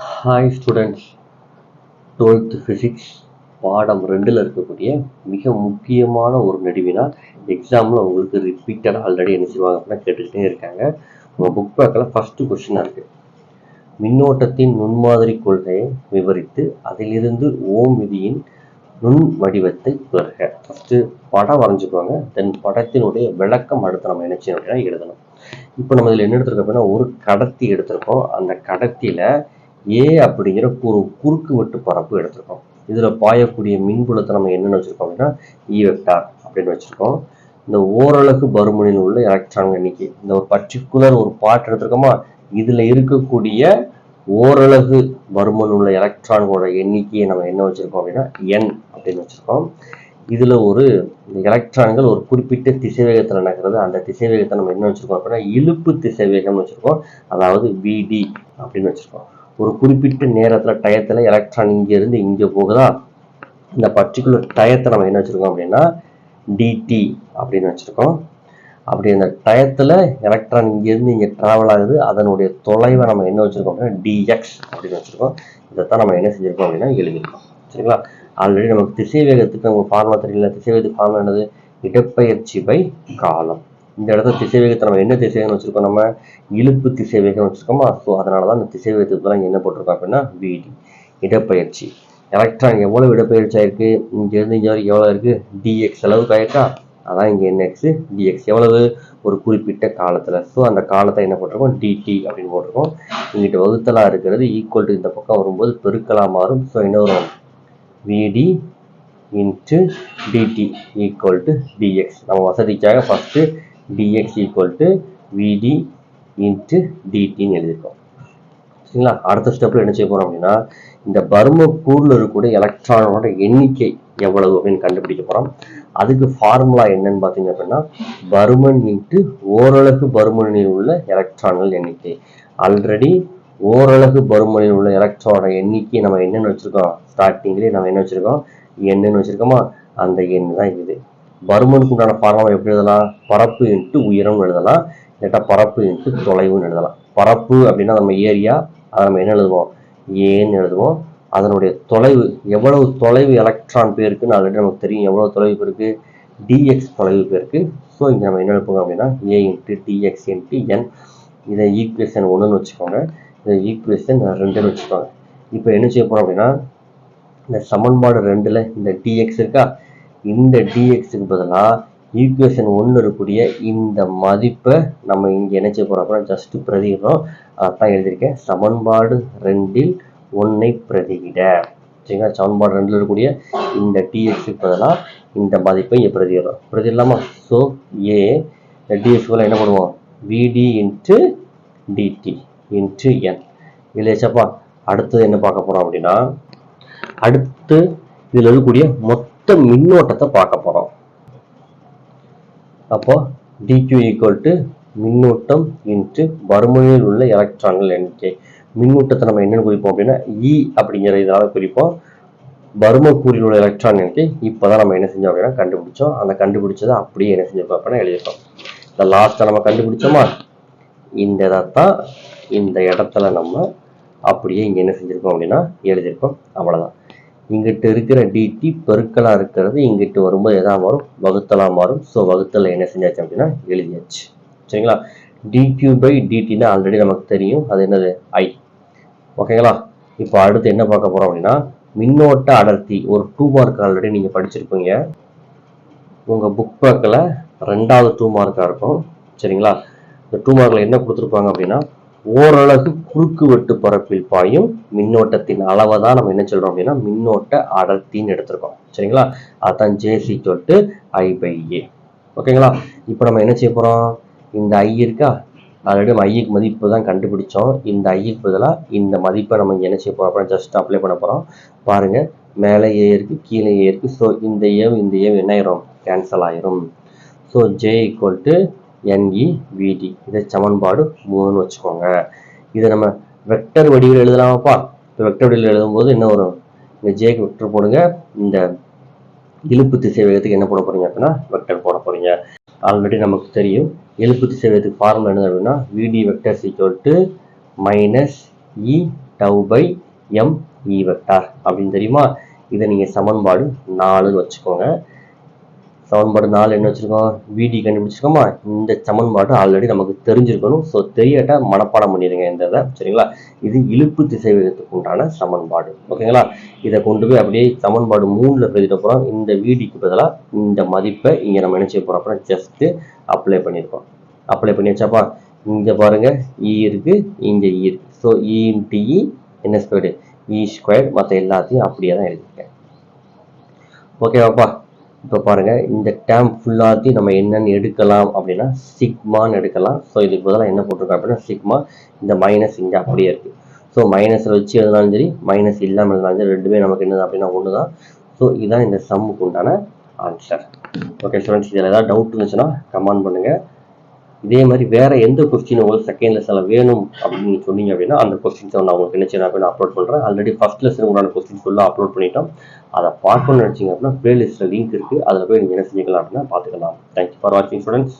Hi students twelfth physics பாடம் ரெண்டில் இருக்கக்கூடிய மிக முக்கியமான ஒரு நெடுவினா எக்ஸாமில் உங்களுக்கு ரிப்பீட்டடாக ஆல்ரெடி என்ன செய்வாங்க அப்படின்னா கேட்டுக்கிட்டே இருக்காங்க. உங்கள் புக் பேக்கில் ஃபஸ்ட்டு கொஷினாக இருக்குது மின்னோட்டத்தின் நுண்மாதிரி கொள்கையை விவரித்து அதிலிருந்து ஓம் விதியின் நுண் வடிவத்தை பெறுக. ஃபஸ்ட்டு படம் வரைஞ்சிக்குவாங்க தென் படத்தினுடைய விளக்கம் அடுத்து நம்ம என்ன செய்யணும் அப்படின்னா எழுதணும். இப்போ நம்ம இதில் என்ன எடுத்திருக்கோம் அப்படின்னா ஒரு கடத்தி எடுத்திருக்கோம். அந்த கடத்தியில் ஏ அப்படிங்கிற ஒரு குறுக்கு வெட்டு பரப்பு எடுத்திருக்கோம். இதில் பாயக்கூடிய மின்புலத்தை நம்ம என்னென்னு வச்சுருக்கோம் அப்படின்னா e இ வெக்டார் அப்படின்னு வச்சுருக்கோம். இந்த ஓரளவுக்கு பருமனில் உள்ள எலக்ட்ரான் எண்ணிக்கை. இந்த ஒரு பர்டிகுலர் ஒரு பாட்டு எடுத்திருக்கோமா இதில் இருக்கக்கூடிய ஓரளவு பருமன் உள்ள எலக்ட்ரான்களோட எண்ணிக்கையை நம்ம என்ன வச்சுருக்கோம் அப்படின்னா என் அப்படின்னு வச்சுருக்கோம். இதில் ஒரு இந்த எலக்ட்ரான்கள் ஒரு குறிப்பிட்ட திசைவேகத்தில் நடக்கிறது. அந்த திசைவேகத்தை நம்ம என்ன வச்சுருக்கோம் அப்படின்னா இழுப்பு திசைவேகம்னு வச்சுருக்கோம். அதாவது விடி அப்படின்னு வச்சுருக்கோம். ஒரு குறிப்பிட்ட நேரத்தில் டயத்தில் எலக்ட்ரான் இங்கேருந்து இங்கே போகுதா? இந்த பர்டிகுலர் டயத்தை நம்ம என்ன வச்சுருக்கோம் அப்படின்னா டிடி அப்படின்னு வச்சுருக்கோம். அப்படி அந்த டயத்தில் எலக்ட்ரான் இங்கேருந்து இங்கே ட்ராவல் ஆகுது. அதனுடைய தொலைவை நம்ம என்ன வச்சுருக்கோம் அப்படின்னா டிஎக்ஸ் அப்படின்னு வச்சுருக்கோம். இதைத்தான் நம்ம என்ன செஞ்சுருக்கோம் அப்படின்னா எழுதியிருக்கோம். சரிங்களா? ஆல்ரெடி நமக்கு திசை வேகத்துக்கு நம்ம ஃபார்முலா தெரியல திசை வேகத்துக்கு ஃபார்முலா என்னது? இடப்பெயர்ச்சி பை காலம். இந்த இடத்துல திசைவேகத்தை நம்ம என்ன திசைவேகம் வச்சுருக்கோம்? நம்ம இழுப்பு திசைவேகம் வச்சுருக்கோமா? ஸோ அதனால தான் இந்த திசைவேகத்துக்கு தான் என்ன போட்டிருக்கோம் அப்படின்னா விடி இடப்பெயர்ச்சி. எலக்ட்ரான் எவ்வளோ இடப்பெயர்ச்சி ஆயிருக்கு? இங்கேருந்து இங்கே வரைக்கும் எவ்வளோ இருக்குது டிஎக்ஸ் அளவுக்கு ஆயிருக்கா? அதான் இங்கே என்எக்ஸ் டிஎக்ஸ் எவ்வளவு? ஒரு குறிப்பிட்ட காலத்தில். ஸோ அந்த காலத்தை என்ன போட்டிருக்கோம்? டிடி அப்படின்னு போட்டிருக்கோம். இங்கிட்ட வகுத்தலாக இருக்கிறது ஈக்குவல் டு இந்த பக்கம் வரும்போது பெருக்கலாக மாறும். ஸோ என்ன வரும்? V D into DT equal to DX நம்ம வசதிக்காக first DX equal to V D into டிடின்னு எழுதியிருக்கோம். சரிங்களா? அடுத்த ஸ்டெப்பில் என்ன செய்ய போகிறோம் அப்படின்னா இந்த பர்ம கூறில் இருக்கக்கூடிய எலக்ட்ரானோட எண்ணிக்கை எவ்வளவு அப்படின்னு கண்டுபிடிக்க போகிறோம் அதுக்கு ஃபார்முலா என்னன்னு பார்த்தீங்க அப்படின்னா பருமன் இன்ட்டு ஓரளவு பருமனில் உள்ள எலக்ட்ரான்கள் எண்ணிக்கை. ஆல்ரெடி ஓரளவு பருமனில் உள்ள எலக்ட்ரானோட எண்ணிக்கை நம்ம என்னென்னு வச்சுருக்கோம்? ஸ்டார்டிங்லேயே நம்ம என்ன வச்சுருக்கோம்? எண்ணுன்னு வச்சுருக்கோமா? அந்த எண் தான் இது. பருமனுக்கு உண்டான ஃபார்முலா எப்படி எழுதலாம்? பரப்பு இன்ட்டு உயரம் எழுதலாம். இல்லாட்டா பரப்பு இன்ட்டு தொலைவுன்னு எழுதலாம். பரப்பு அப்படின்னா நம்ம ஏரியா அதை நம்ம என்ன எழுதுவோம்? ஏன்னு எழுதுவோம். அதனுடைய தொலைவு எவ்வளவு தொலைவு எலக்ட்ரான் பேருக்குன்னு ஆல்ரெடி நமக்கு தெரியும். எவ்வளவு தொலைவு பேருக்கு? டிஎக்ஸ் தொலைவு பேருக்கு. ஸோ இங்கே நம்ம என்ன எழுப்புங்க அப்படின்னா A into DX into N இதை ஈக்குவேஷன் ஒன்றுன்னு வச்சுக்கோங்க. இதை ஈக்குவேஷன் ரெண்டுன்னு வச்சுக்கோங்க. இப்போ என்ன செய்ய போகிறோம் அப்படின்னா இந்த சமன்பாடு ரெண்டில் இந்த டிஎக்ஸ் இருக்கா? இந்த டிஎக்ஸுக்கு பதிலாக ஈக்குவேஷன் ஒன்று இருக்கக்கூடிய இந்த மதிப்பை நம்ம இங்கே என்ன செய்ய போகிறோம் அப்படின்னா ஜஸ்ட்டு பிரதிடுறோம் அதான் எழுதியிருக்கேன். சமன்பாடு ரெண்டில் ஒன்றை பிரதிகிட சரிங்களா? சமன்பாடு ரெண்டில் இருக்கக்கூடிய இந்த டிஎக்ஸுக்கு பதிலாக இந்த மதிப்பை இங்கே பிரதிடுறோம் பிரதிடலாமா ஸோ ஏ இந்த டிஎக்ஸ்க்குள்ள என்ன பண்ணுவோம்? V D into DT into N இல்லையாச்சப்பா அடுத்தது என்ன பார்க்க போகிறோம் அப்படின்னா அடுத்து இதில் இருக்கக்கூடிய மொத்த மின்னோட்டத்தை பார்க்க போகிறோம் அப்போ டிக்யூ ஈக்குவல் டு மின்னூட்டம் இன்ட்டு வறுமையில் உள்ள எலக்ட்ரான்கள் எண்ணிக்கை மின்னூட்டத்தை நம்ம என்னென்னு குறிப்போம் அப்படின்னா e இ அப்படிங்கிற இதனால் குறிப்போம். பரும கூறில் உள்ள எலக்ட்ரான் எண்ணிக்கை இப்போ தான் நம்ம என்ன செஞ்சோம் அப்படின்னா கண்டுபிடிச்சோம். அந்த கண்டுபிடிச்சதை அப்படியே என்ன செஞ்சோம் அப்படின்னா எழுதிட்டோம் இந்த லாஸ்ட்டை நம்ம கண்டுபிடிச்சோமா? இந்த இதைத்தான் இந்த இடத்துல நம்ம அப்படியே இங்கே என்ன செஞ்சுருக்கோம் அப்படின்னா எழுதியிருக்கோம். அவ்வளோதான் இங்கிட்டு இருக்கிற டிடி பெருக்கலாக இருக்கிறது இங்கிட்டு வரும்போது எதாவது மாறும்? வகுத்தலாக மாறும். ஸோ வகுத்தல என்ன செஞ்சாச்சு அப்படின்னா எழுதியாச்சு. சரிங்களா? டிக்யூ பை டிடினா ஆல்ரெடி நமக்கு தெரியும். அது என்னது? ஐ ஓகேங்களா? இப்போ அடுத்து என்ன பார்க்க போகிறோம் அப்படின்னா மின்னோட்ட அடர்த்தி. ஒரு டூ மார்க் ஆல்ரெடி நீங்கள் படிச்சிருப்பீங்க. உங்கள் புக் பேக்கில் ரெண்டாவது டூ மார்க்காக இருக்கும். சரிங்களா? இந்த டூ மார்க்கில் என்ன கொடுத்துருப்பாங்க அப்படின்னா ஓரளவு குறுக்கு வெட்டு பரப்பில் பாயும் மின்னோட்டத்தின் அளவை தான் நம்ம என்ன சொல்றோம் அப்படின்னா மின்னோட்ட அடர்த்தின்னு எடுத்திருக்கோம். சரிங்களா? அதுதான் ஜேசி தொட்டு ஐ பை ஏ ஓகேங்களா? இப்போ நம்ம என்ன செய்ய போகிறோம் இந்த ஐ இருக்கா? ஆல்ரெடி ஐக்கு மதிப்பு தான் கண்டுபிடிச்சோம். இந்த ஐக்கு பதிலாக இந்த மதிப்பை நம்ம இங்கே என்ன செய்ய போகிறோம் அப்புறம் ஜஸ்ட் அப்ளை பண்ண போகிறோம் பாருங்கள் மேலே ஏ இருக்குது கீழே ஏ இருக்குது ஸோ இந்த ஏவ் இந்த ஏவ் என்ன ஆயிரும்? கேன்சல் ஆயிரும். So J equal to n e v d இதை சமன்பாடு மூணுன்னு வச்சுக்கோங்க. இதை நம்ம வெக்டர் வடிவில் எழுதலாமாப்பா இப்போ வெக்டர் வடிவில் எழுதும்போது என்ன வரும்? இந்த ஜேக்கு வெக்டர் போடுங்க. இந்த இழுப்பு திசை வேகத்துக்கு என்ன போட போறீங்க அப்படின்னா வெக்டர் போட போறீங்க. ஆல்ரெடி நமக்கு தெரியும். இழுப்பு திசை வேகத்துக்கு ஃபார்முலா என்ன அப்படின்னா V D vector equal to minus E tau by M E vector அப்படின்னு தெரியுமா? இதை நீங்கள் சமன்பாடு நாலுன்னு வச்சுக்கோங்க. சமன்பாடு நாலு என்ன வச்சுருக்கோம்? விடி கண்டுபிடிச்சிருக்கோமா? இந்த சமன்பாடு ஆல்ரெடி நமக்கு தெரிஞ்சிருக்கணும். ஸோ தெரியாட்டா மனப்பாடம் பண்ணிடுங்க இந்த இதை சரிங்களா? இது இழுப்பு திசைவேகத்துக்கு உண்டான சமன்பாடு. ஓகேங்களா? இதை கொண்டு போய் அப்படியே சமன்பாடு மூணில் பிரதிட்ட போகிறோம் இந்த விடிக்கு பதிலாக இந்த மதிப்பை இங்கே நம்ம என்ன செய்ய போகிறோம் அப்புறம் ஜஸ்ட்டு அப்ளை பண்ணியிருக்கோம் அப்ளை பண்ணி வச்சாப்பா? இங்கே பாருங்க. இ இருக்கு இங்கே இ e இருக்கு. ஸோ இ இன்ட்டு என்ன ஸ்கொயர்டு இ ஸ்கொயர் மற்ற எல்லாத்தையும் அப்படியே தான் எழுதியிருக்கேன். ஓகேவாப்பா? இப்போ பாருங்க இந்த டேம் ஃபுல்லாத்தையும் நம்ம என்னென்னு எடுக்கலாம் அப்படின்னா சிக்மான்னு எடுக்கலாம். ஸோ இதுக்கு பதிலாக என்ன போட்டிருக்கோம் அப்படின்னா சிக்மா இந்த மைனஸ் இங்கே அப்படியே இருக்குது ஸோ மைனஸில் வச்சு எழுதினாலும் சரி மைனஸ் இல்லாமல் எழுதினாலும் சரி ரெண்டுமே நமக்கு என்னது அப்படின்னா ஒன்று தான் ஸோ இதுதான் இந்த சம்முக்கு உண்டான ஆன்சர் ஓகே ஸ்டூடெண்ட்ஸ் இதில் ஏதாவது டவுட் இருந்துச்சுன்னா கமெண்ட் பண்ணுங்கள் இதே மாதிரி வேற எந்த கொஸ்டின் உங்களுக்கு செகண்ட் லெசனில் வேணும் அப்படின்னு சொன்னீங்க அப்படின்னா அந்த கொஸ்டின்ஸை நான் உங்களுக்கு என்ன செய்யணும் அப்படின்னு அப்லோட் பண்ணுறேன் ஆல்ரெடி ஃபர்ஸ்ட் லெசன் உண்டான கொஸ்டின் ஃபுல்லாக அப்லோட் பண்ணிட்டோம். அதை பார்க்கணும்னு நினச்சிங்க அப்படின்னா பிளேலிஸ்ட்டில் லிங்க் இருக்குது அதில் போய் நீங்கள் என்ன செஞ்சுக்கலாம் அப்படின்னா பார்த்துக்கலாம். தேங்க்யூ ஃபார் வாட்சிங் ஸ்டூடெண்ட்ஸ்